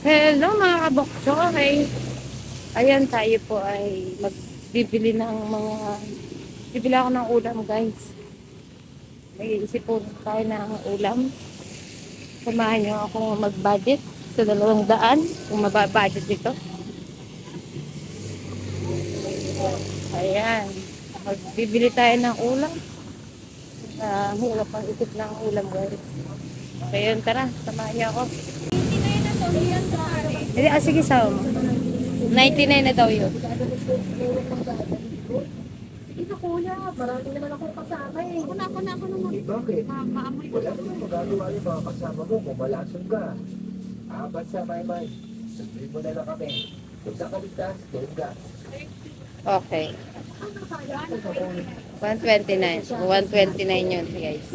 Hello mga kabokso, okay. Ayan, tayo po ay magbibili ng mga, bibili ako ng ulam guys. Nag-iisip po tayo ng ulam. Samahan niyo ako mag-budget sa dalawang daan, kung mababudget dito. Ayan, magbibili tayo ng ulam. Uh, hirap ang isip ng ulam guys. Kaya yun, tara, samahan niyo ako. Hindi, ah, sige, sawa mo. 99 na daw yun. Sige na kuya, marami naman akong kasama eh. Ako na, ako na, ako na. Bakit? Maamoy ko Wala naman magagawa yung mga kasama mo kung malasong ka. Apat sa may may. Sabihin mo na lang kami. Kung saan ka ligtas, doon ka. Okay. 129. 129 yun, guys.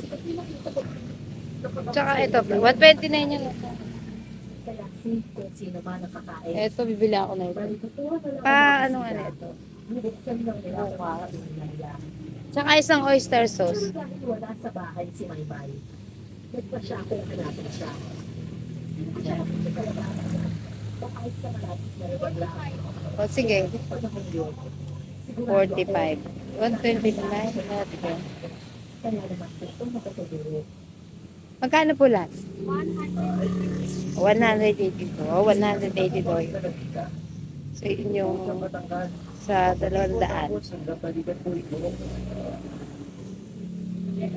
Tsaka ito, 129 yun. Kung sino man nakakain. Ito, bibili ako na ito. Pa, ano ano ito? Tsaka isang oyster sauce. Wala sa bahay si Maybay. Nagpa siya ako yung hanapin siya. O, sige. Pagkakang yun. 45. 129. Ito. Kaya naman ito makatulog. Magkano po lahat? 182. 180 daw yun. So, yun yung Sa dalawang daan. Po.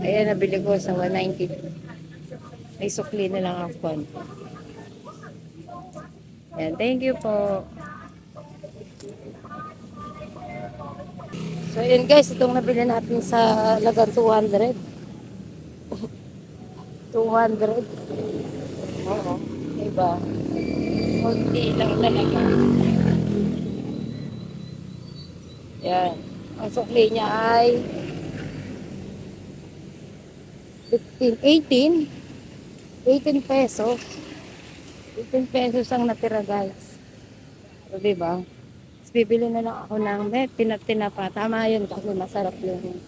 Ayan, nabili ko sa 190. May sukli na lang ako. Ayan, thank you po. So, yun guys, itong nabili natin sa lagang 200. 200. Oo. Diba? Kunti lang talaga. Yan. Ang sukli niya ay 15, 18. 18 pesos. 18 pesos ang natira guys. So, diba? Tapos bibili na lang ako ng may pinat-tinapa. Tama yun kasi masarap yung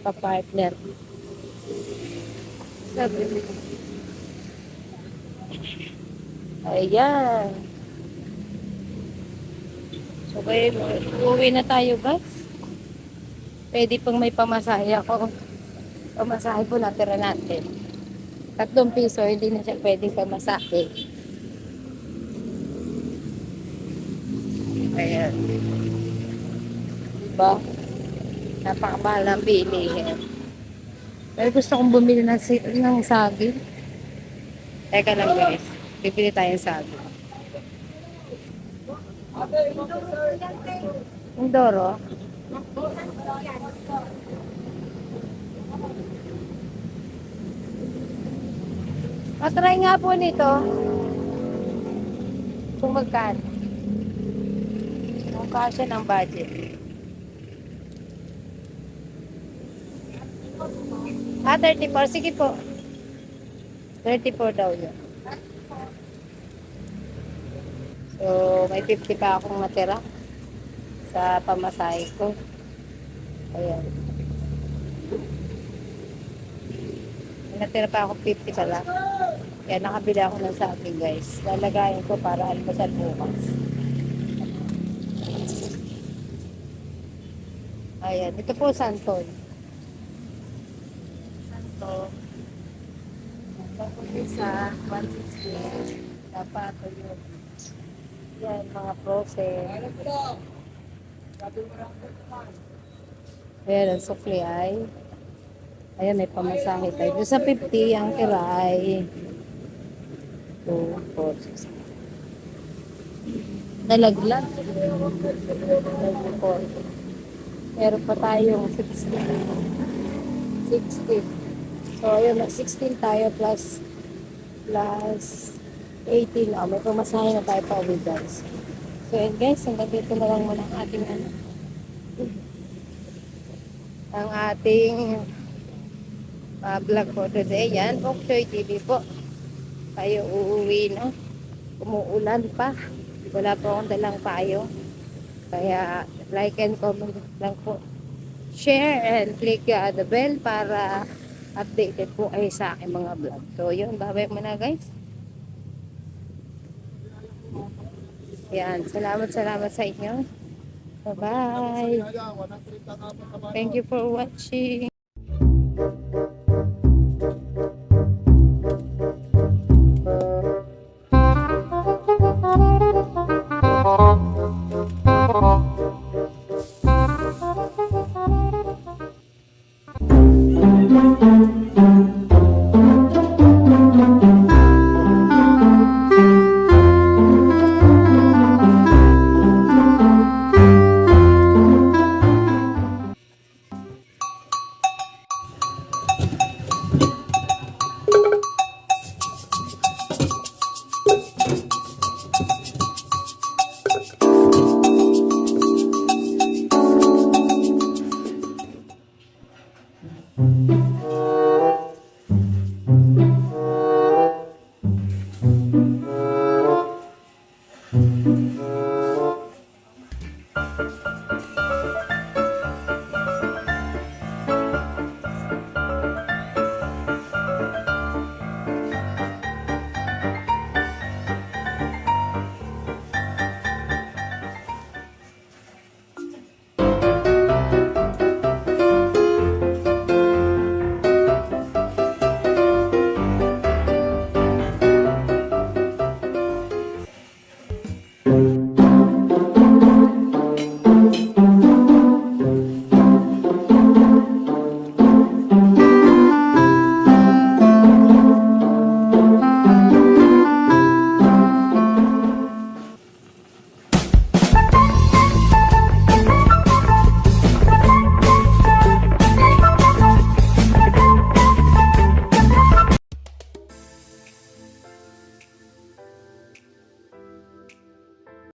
kapartner. Sabi Ayan. So, okay, uuwi na tayo guys. Pwede pang may pamasahe ako. Pamasahe po natira natin. Tatlong piso, hindi na siya pwedeng pamasahe. Ayan. Diba? Napakamahal ng bilihin. Pero gusto kong bumili ng, si- ng saging. Teka lang guys. Bibili tayo ng saging. Yung Doro. Matry nga po nito. Kung magkano. Kung kasya ng budget. Ah, 34. Sige po. 34 daw yun. So, may 50 pa akong natira sa pamasahe ko. Ayan. Natira pa ako 50 pala. Kaya nakabili ako ng saging guys. Lalagayin ko para almusal bukas. Ayan. Ito po santol. Santo. Tapos isa, 160. Dapat yun. Yan, mga process. Ayan, ang sukli ay Ayan, may pamasahe tayo. Doon sa 50, ang tira ay 2, 4, 6. Nalaglag. Nalaglag. Meron pa tayong 60. 60. So, ayun, mag 16 tayo plus plus 18. Oh, may pamasahe na tayo pa uwi, guys. So, yun guys, hanggang dito na lang muna ang ating ano, ang ating uh, vlog for today. Yan, Bokchoy TV po. Tayo uuwi na. Umuulan pa. Wala pa akong dalang payo. Kaya like and comment lang po. Share and click uh, the bell para updated po kayo sa aking mga vlog. So, yun. Babay ko na, guys. Yan. Salamat, salamat sa inyo. Bye-bye. Thank you for watching.